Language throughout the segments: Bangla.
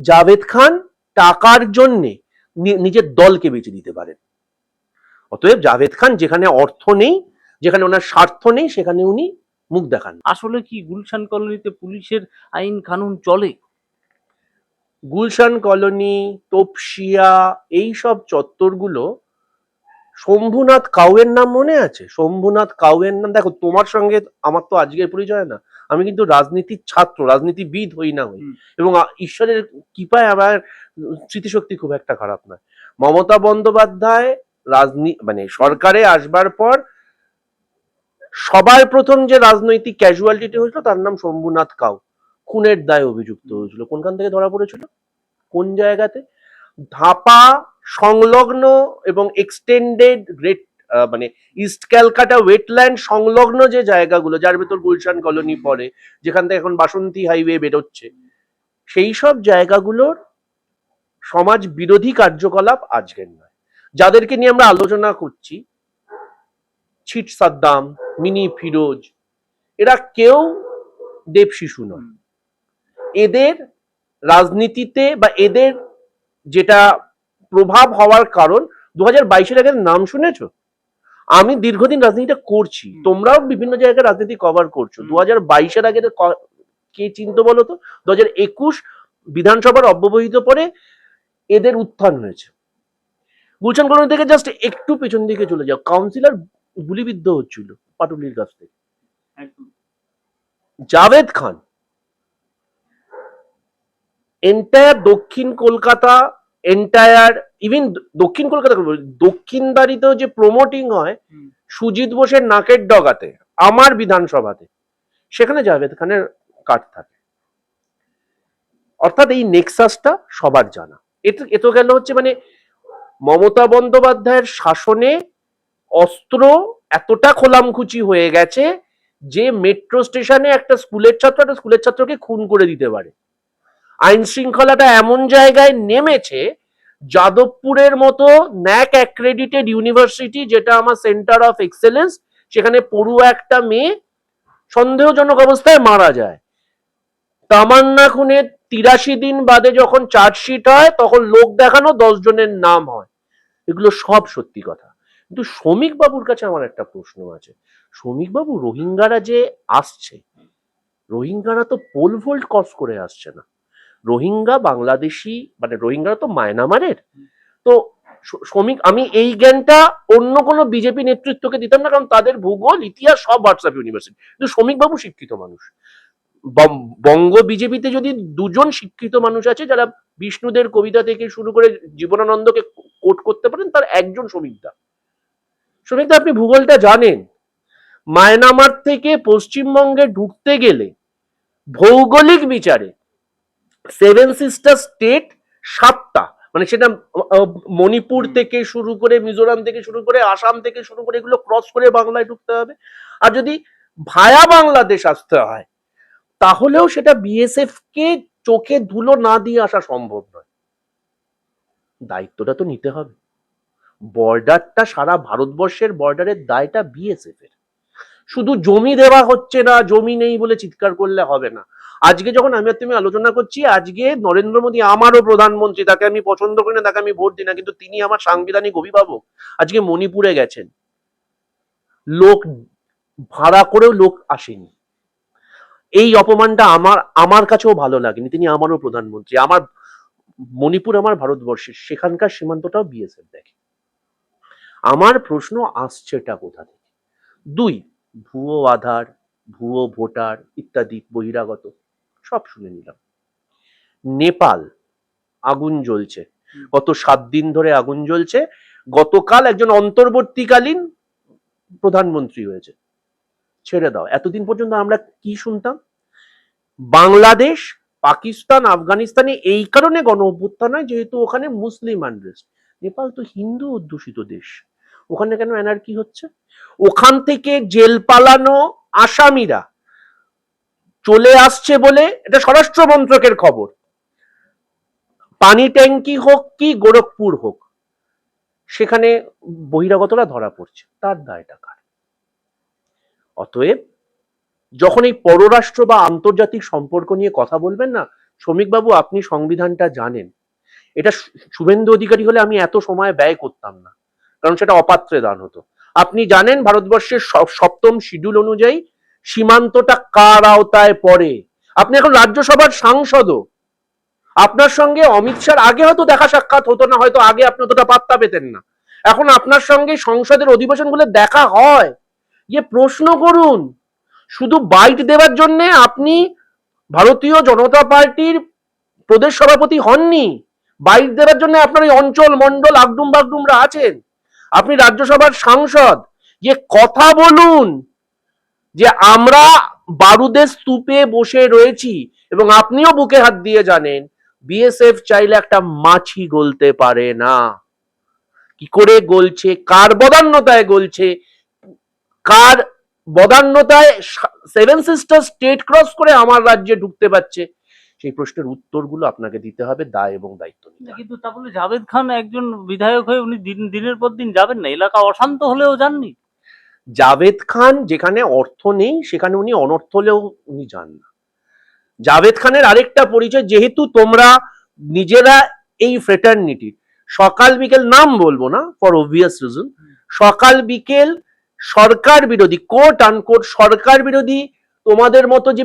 জাভেদ খান টাকার জন্যে নিজের দলকে বেঁচে দিতে পারেন। অতএব জাভেদ খান যেখানে অর্থ নেই যেখানে ওনার স্বার্থ নেই সেখানে উনি মুখ দেখান। আসলে কি গুলশান কলোনিতে পুলিশের আইন কানুন চলে? গুলশান কলোনি তোপসিয়া এইসব চত্বরগুলো শম্ভুনাথ কাউয়ের নাম মনে আছে? শম্ভুনাথ কাউয়ের নাম দেখো তোমার সঙ্গে আমার তো আজকের পরিচয় না। আমি কিন্তু রাজনীতির ছাত্র রাজনীতিবিদ হই না হই। এবং ঈশ্বরের কৃপায় আমার স্মৃতিশক্তি খুব একটা খারাপ নয়। মমতা বন্দ্যোপাধ্যায় রাজনী মানে সরকারে আসবার পর সবার প্রথম যে রাজনৈতিক ক্যাজুয়ালিটি হয়েছিল তার নাম শম্ভুনাথ কাউ। খুনের দায় অভিযুক্ত হয়েছিল। কোনখান থেকে ধরা পড়েছিল? কোন জায়গাতে? ধাপা সংলগ্ন এবং এক্সটেন্ডেড রেট মানে ইস্ট ক্যালকাটা ওয়েটল্যান্ড সংলগ্ন যে জায়গাগুলো, যার ভেতর গুলশান কলোনি পড়ে, যেখান থেকে এখন বাসন্তী হাইওয়ে বেরোচ্ছে, সেই সব জায়গাগুলোর সমাজ বিরোধী কার্যকলাপ আজকের নয়। যাদেরকে নিয়ে আমরা আলোচনা করছি, ছিট সাদ্দাম, মিনি ফিরোজ, এরা কেউ দেব শিশু নয়। এদের রাজনীতিতে বা এদের যেটা প্রভাব হওয়ার কারণ দু হাজার বাইশের আগে নাম শুনেছো? আমি দীর্ঘদিন রাজনীতিটা করছি। তোমরাও বিভিন্ন জায়গায় রাজনীতি কভার করছ। দু হাজার বাইশের আগে কে চিনতো বলো তো? দু হাজার একুশ বিধানসভার অব্যবহিত পরে এদের উত্থান হয়েছে। গুলশান কলোনি থেকে জাস্ট একটু পেছন দিকে চলে যাও। কাউন্সিলর গুলিবিদ্ধ হচ্ছিল পাটুলির কাছ থেকে। জাভেদ খান। এন্টায়ার দক্ষিণ কলকাতা এন্টায়ার ইভেন দক্ষিণ কলকাতা বলব, দক্ষিণদারিতেও যে প্রমোটিং হয় সুজিত বোসের নাকের ডগাতে আমার বিধানসভাতে সেখানে জাভেদ খানের কাট থাকে। অর্থাৎ এই নেক্সাসটা সবার জানা। এতো এতো গেল হচ্ছে মানে মমতা বন্দ্যোপাধ্যায়ের শাসনে অস্ত্র এতটা খোলামখুচি হয়ে গেছে যে মেট্রো স্টেশনে একটা স্কুলের ছাত্র একটা স্কুলের ছাত্রকে খুন করে দিতে পারে। আইন শৃঙ্খলাটা এমন জায়গায় নেমেছে, যাদবপুরের মতো ন্যাক অ্যাক্রেডিটেড ইউনিভার্সিটি যেটা আমার সেন্টার অফ এক্সেলেন্স সেখানে পড়ুয়া একটা মেয়ে সন্দেহজনক অবস্থায় মারা যায়। তামান্না খুনের তিরাশি দিন বাদে যখন চার্জশিট হয়, তখন লোক দেখানো দশ জনের নাম হয়। এগুলো সব সত্যি কথা। কিন্তু শ্রমিক বাবুর কাছে আমার একটা প্রশ্ন আছে। শ্রমিক বাবু, রোহিঙ্গারা যে আসছে, রোহিঙ্গারা তো পোল ভোল্ট কস করে আসছে না। রোহিঙ্গা বাংলাদেশি মানে রোহিঙ্গারা তো মায়ানমারের। তো শ্রমিক, আমি এই জ্ঞানটা অন্য কোনো বিজেপি নেতৃত্বকে দিতাম না, কারণ তাদের ভূগোল, ইতিহাস সব হোয়াটসঅ্যাপ ইউনিভার্সিটি কিন্তু শ্রমিকবাবু শিক্ষিত মানুষ। বঙ্গ বিজেপিতে যদি দুজন শিক্ষিত মানুষ আছে, যারা বিষ্ণুদের কবিতা থেকে শুরু করে জীবনানন্দকে কোট করতে পারেন, তার একজন শ্রমিকদা শ্রমিকদা আপনি ভূগোলটা জানেন। মায়ানমার থেকে পশ্চিমবঙ্গে ঢুকতে গেলে ভৌগোলিক বিচারে সেভেন সিস্টার স্টেট সাতটা। মানে সেটা মণিপুর থেকে শুরু করে মিজোরাম থেকে শুরু করে আসাম থেকে শুরু করে এগুলো ক্রস করে বাংলায় ঢুকতে হবে। আর যদি ভায়া বাংলাদেশ আসতে হয় তাহলেও সেটা বিএসএফ কে চোখে ধুলো না দিয়ে আসা সম্ভব নয়। দায়িত্বটা তো নিতে হবে। বর্ডারটা সারা ভারতবর্ষের বর্ডারের দায়টা বিএসএফ এর শুধু জমি দেওয়া হচ্ছে না জমি নেই বলে চিৎকার করলে হবে না। আজকে যখন আমি আর তুমি আলোচনা করছি, আজকে নরেন্দ্র মোদী আমারও প্রধানমন্ত্রী, তাকে আমি পছন্দ করি না, তাকে আমি ভোট দিই না, কিন্তু তিনি আমার সাংবিধানিক অভিভাবক। আজকে মণিপুরে গেছেন। লোক ভাড়া করেও লোক আসেনি। এই অপমানটা আমার আমার কাছেও ভালো লাগেনি। তিনি আমারও প্রধানমন্ত্রী। আমার, মণিপুর আমার ভারতবর্ষের। সেখানকার সীমান্তটাও বিএসএফ দেখে। আমার প্রশ্ন আসছেটা কোথা থেকে? দুই, ভুয়ো আধার, ভুয়ো ভোটার ইত্যাদি বহিরাগত। সব শুনে নিলাম। নেপাল আগুন জ্বলছে। গত সাত দিন ধরে আগুন জ্বলছে। গতকাল একজন অন্তর্বর্তীকালীন প্রধানমন্ত্রী হয়েছে। ছেড়ে দাও। এতদিন পর্যন্ত আমরা কি শুনতাম? বাংলাদেশ পাকিস্তান আফগানিস্তানে এই কারণে গণ অভ্যুত্থান হয় যেহেতু ওখানে মুসলিম আনরেস্ট নেপাল তো হিন্দু অধ্যুষিত দেশ। ওখানে কেন এনার্কি হচ্ছে? ওখান থেকে জেল পালানো আসামিরা চলে আসছে বলে এটা স্বরাষ্ট্র মন্ত্রকের খবর। পানি ট্যাঙ্কি হোক কি গোরখপুর হোক, সেখানে বহিরাগতরা ধরা পড়ছে, তার দায়টা কার অতএব যখন এই পররাষ্ট্র বা আন্তর্জাতিক সম্পর্ক নিয়ে কথা বলবেন না, শ্রমিকবাবু আপনি সংবিধানটা জানেন। এটা শুভেন্দু অধিকারী হলে আমি এত সময় ব্যয় করতাম না, কারণ সেটা অপাত্রে দান হতো। আপনি জানেন ভারতবর্ষের সপ- সপ্তম শিডিউল অনুযায়ী সীমান্তটা কার আওতায় পড়ে? আপনি এখন রাজ্যসভার সাংসদও। আপনার সঙ্গে অমিত শাহর আগে হয়তো দেখা সাক্ষাৎ হতো না, হয়তো আগে আপনি অতটা পাত্তা পেতেন না। এখন আপনার সঙ্গে সংসদের অধিবেশনগুলো দেখা হয়। যে প্রশ্ন করুন, শুধু বাইট দেওয়ার জন্য আপনি ভারতীয় জনতা পার্টির প্রদেশ সভাপতি হননি? বাইট দেওয়ার জন্য আপনার ওই অঞ্চল মন্ডল আগডুম বাগডুমরা আছেন? আপনি রাজ্যসভার সাংসদ যে কথা বলুন। যে আমরা বারুদের স্তূপে বসে রয়েছি এবং আপনিও বুকে হাত দিয়ে জানেন বিএসএফ চাইলে একটা মাছি গলতে পারে না। কি করে গলছে? কার বদান্যতায় গলছে? কার বদান্যতায় সেভেন সিস্টার স্টেট ক্রস করে আমার রাজ্যে ঢুকতে পারছে? সেই প্রশ্নের উত্তরগুলো আপনাকে দিতে হবে দায় এবং দায়িত্ব নিতে কিন্তু তা বলে জাভেদ খান একজন বিধায়ক হয়ে উনি দিন দিনের পর দিন যাবেন না? এলাকা অশান্ত হলেও যাননি? জাভেদ খান যেখানে অর্থ নেই, সেখানে উনি অনর্থ হলেও উনি যান না। জাভেদ খানের আরেকটা পরিচয়, যেহেতু তোমরা নিজেরা এই ফ্রেটার্নিটি সকাল বিকেল নাম বলব না ফর অবভিয়াস রিজন সকাল বিকেল সরকার বিরোধী কোট আনকোট সরকার বিরোধী তোমাদের মতো যে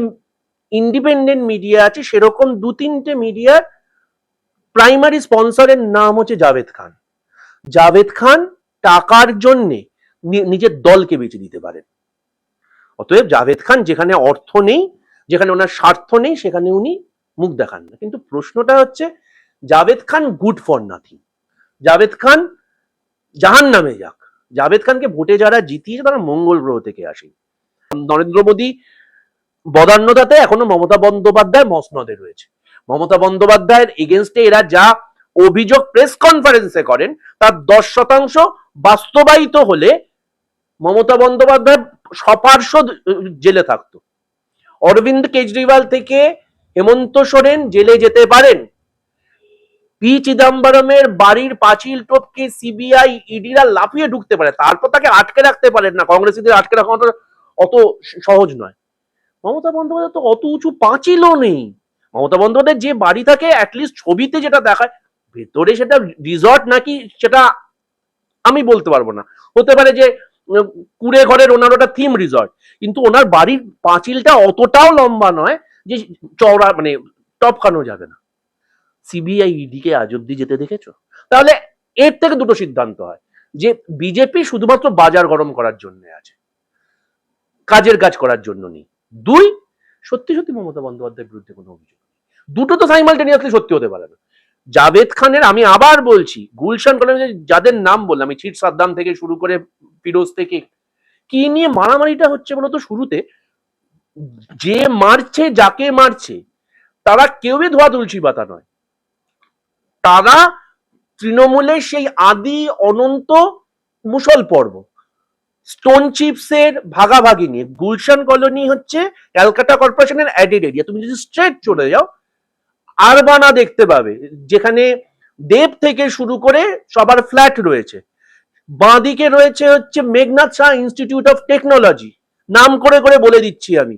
ইন্ডিপেন্ডেন্ট মিডিয়া আছে, সেরকম দু তিনটে মিডিয়ার প্রাইমারি স্পন্সরের নাম হচ্ছে জাভেদ খান। জাভেদ খান টাকার জন্যে নিজের দলকে বেঁচে দিতে পারেন। অতএব জাভেদ খান যেখানে অর্থ নেই, যেখানে ওনার স্বার্থ নেই, সেখানে উনি মুখ দেখান না। কিন্তু প্রশ্নটা হচ্ছে, Javed Khan good for nothing Javed Khan Jahan নামে যাক। জাভেদ খানকে ভোটে যারা জিতিয়েছে, তারা মঙ্গল গ্রহ থেকে আসে নরেন্দ্র মোদী বদান্যতাতে এখনও মমতা বন্দ্যোপাধ্যায় মসনদে রয়েছে। মমতা বন্দ্যোপাধ্যায়ের এগেনস্টে এরা যা অভিযোগ প্রেস কনফারেন্সে করেন, তার দশ শতাংশ বাস্তবায়িত হলে মমতা বন্দ্যোপাধ্যায় সপার্শ্বদ জেলে থাকতো। অরবিন্দ কেজরিওয়াল থেকে হেমন্ত সোরেন জেলে যেতে পারেন। পি চিদম্বরমের বাড়ির পাঁচিল টপকে সিবিআই ইডিরা লাফিয়ে ঢুকতে পারে। তারপর তাকে আটকে রাখতে পারেন না। কংগ্রেসীদের আটকে রাখা অত- সহজ নয়। মমতা বন্দ্যোপাধ্যায় তো অত উঁচু পাঁচিলও নেই। মমতা বন্দ্যোপাধ্যায় যে বাড়ি থাকে অ্যাটলিস্ট ছবিতে যেটা দেখায়, ভেতরে সেটা রিসর্ট নাকি সেটা আমি বলতে পারব না। হতে পারে যে কুড়ে ঘরের ওনার ওটা থিম রিসর্ট কিন্তু ওনার বাড়ির পাঁচিলটা অতটাও লম্বা নয় যে চওড়া মানে টপকানো যাবে না। সিবিআই ইডিকে আজ অব্দি যেতে দেখেছ? তাহলে এর থেকে দুটো সিদ্ধান্ত হয়, যে বিজেপি শুধুমাত্র বাজার গরম করার জন্য আছে, কাজের কাজ করার জন্য নেই। দুই, সত্যি সত্যি মমতা বন্দ্যোপাধ্যায়ের বিরুদ্ধে কোনো অভিযোগ দুটো তো সাইমালটেনিয়াসলি সত্যি হতে পারে না। জাভেদ খানের, আমি আবার বলছি, গুলশান কলেজে যাদের নাম বললাম আমি চিট সাদ্দাম থেকে শুরু করে ফিরোজ থেকে, কি নিয়ে মারামারিটা হচ্ছে বলতো শুরুতে? যে মারছে, যাকে মারছে, তারা কেউই ধোয়া তুলসী পাতা নয়। তারা তৃণমূলের সেই আদি, অনন্ত, মুসল পর্ব। স্টোন চিপসের ভাগাভাগি নিয়ে, গুলশান কলোনি হচ্ছে ক্যালকাটা কর্পোরেশনের অ্যাডেড এরিয়া। তুমি যদি স্ট্রেট চলে যাও আরবানা দেখতে পাবে, যেখানে দেব থেকে শুরু করে সবার ফ্ল্যাট রয়েছে। বাঁদিকে রয়েছে হচ্ছে Meghnad Saha institute of technology নাম করে করে বলে দিচ্ছি আমি।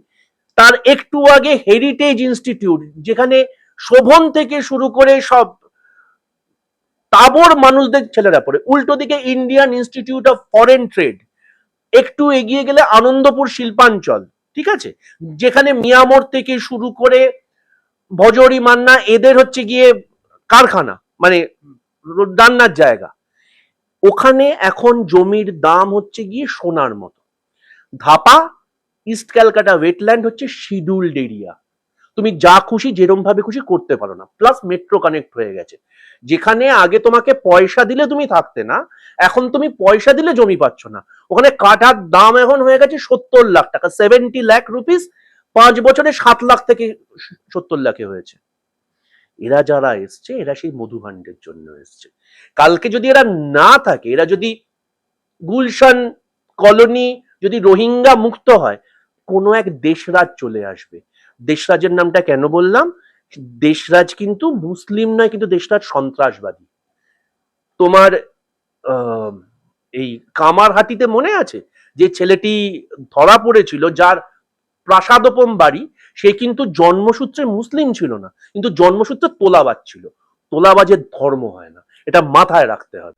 তার একটু আগে হেরিটেজ ইনস্টিটিউট যেখানে শোভন থেকে শুরু করে সব তাবর মানুষদের ছেলেরা পড়ে। উল্টো দিকে Indian institute of foreign trade একটু এগিয়ে গেলে আনন্দপুর শিল্পাঞ্চল, ঠিক আছে? যেখানে মিয়ামোর থেকে শুরু করে ভজরি মান্না এদের হচ্ছে গিয়ে কারখানা মানে রান্নার জায়গা। ওখানে এখন জমির দাম হচ্ছে গিয়ে সোনার মতো। ধাপা, ইস্ট ক্যালকাটা ওয়েটল্যান্ড হচ্ছে শিডিউলড এরিয়া। তুমি যা খুশি যেরম ভাবে খুশি করতে পারো না। প্লাস মেট্রো কানেক্ট হয়ে গেছে। যেখানে আগে তোমাকে পয়সা দিলে তুমি থাকতে না, এখন তুমি পয়সা দিলে জমি পাচ্ছ না। ওখানে কাঠার দাম এখন হয়ে গেছে সত্তর লাখ টাকা সেভেন্টি লাখ রুপিস পাঁচ বছরে সাত লাখ থেকে সত্তর লাখে হয়েছে। এরা যারা এসছে, এরা সেই মধুভাণ্ডের জন্য এসছে। কালকে যদি এরা না থাকে, এরা যদি গুলশান কলোনি যদি রোহিঙ্গা মুক্ত হয়, কোনো এক দেশরাজ চলে আসবে। দেশরাজের নামটা কেন বললাম? দেশরাজ কিন্তু মুসলিম নয়, কিন্তু দেশরাজ সন্ত্রাসবাদী। তোমার এই কামারহাটিতে মনে আছে? যে ছেলেটি ধরা পড়েছিল, যার প্রাসাদোপম বাড়ি, সে কিন্তু জন্মসূত্রে মুসলিম ছিল না, কিন্তু জন্মসূত্রে তোলাবাজ ছিল। তোলাবাজের ধর্ম হয় না, এটা মাথায় রাখতে হবে।